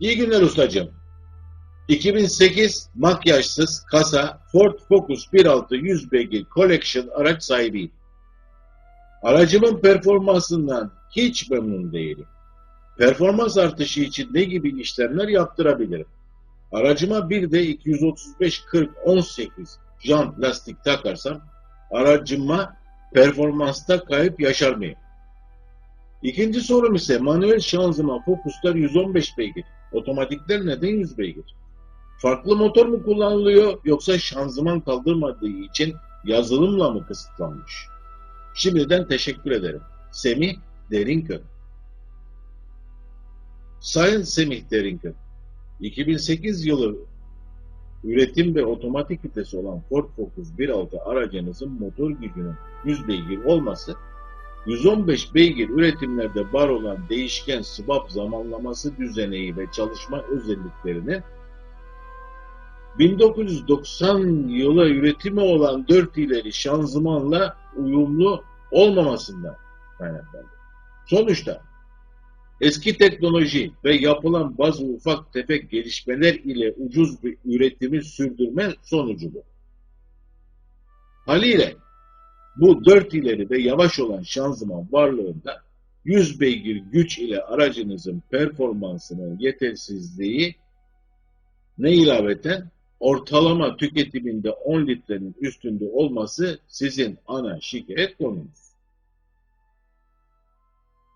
İyi günler ustacığım. 2008 makyajsız kasa Ford Focus 1.6 100 beygir Collection araç sahibiyim. Aracımın performansından hiç memnun değilim. Performans artışı için ne gibi işlemler yaptırabilirim? Aracıma bir de 235 40 18 jant lastik takarsam aracıma performansta kayıp yaşar mıyım? İkinci sorum ise manuel şanzıman Focus'lar 115 beygir. Otomatikler neden 100 beygir? Farklı motor mu kullanılıyor yoksa şanzıman kaldırmadığı için yazılımla mı kısıtlanmış? Şimdiden teşekkür ederim. Semih Derinkök Sayın Semih Derinkök 2008 yılı üretim ve otomatik vitesi olan Ford Focus 1.6 aracınızın motor gücünün 100 beygir olması 115 beygir üretimlerde var olan değişken swap zamanlaması düzeneği ve çalışma özelliklerini 1990 yılı üretimi olan 4 ileri şanzımanla uyumlu olmamasından kaynaklandı. Sonuçta eski teknoloji ve yapılan bazı ufak tefek gelişmeler ile ucuz bir üretimi sürdürme sonucu bu. Haliyle bu dört ileri ve yavaş olan şanzıman varlığında 100 beygir güç ile aracınızın performansının yetersizliği ne ilaveten ortalama tüketiminde 10 litrenin üstünde olması sizin ana şikayet konunuz.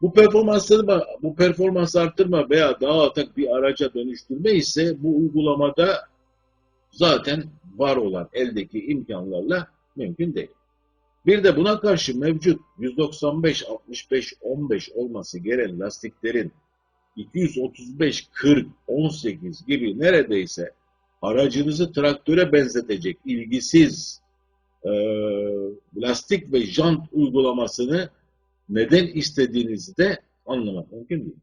Bu performansları bu performans arttırma veya daha atak bir araca dönüştürme ise bu uygulamada zaten var olan eldeki imkanlarla mümkün değil. Bir de buna karşı mevcut 195 65 15 olması gereken lastiklerin 235 40 18 gibi neredeyse aracınızı traktöre benzetecek ilgisiz e, lastik ve jant uygulamasını neden istediğinizi de anlamak mümkün değil.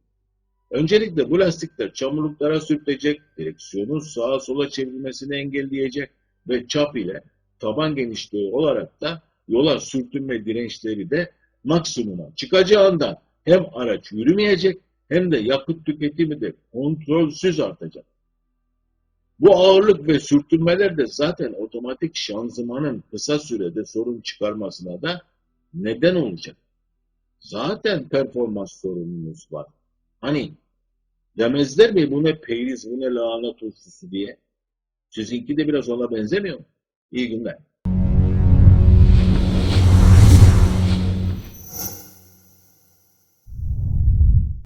Öncelikle bu lastikler çamurluklara sürtecek, direksiyonun sağa sola çevrilmesini engelleyecek ve çap ile taban genişliği olarak da yola sürtünme dirençleri de maksimuma çıkacağından hem araç yürümeyecek hem de yakıt tüketimi de kontrolsüz artacak. Bu ağırlık ve sürtünmeler de zaten otomatik şanzımanın kısa sürede sorun çıkarmasına da neden olacak. Zaten performans sorunumuz var. Hani demezler mi bu ne peyriz, bu ne lahana turşusu diye. Sizinki de biraz ona benzemiyor mu? İyi günler.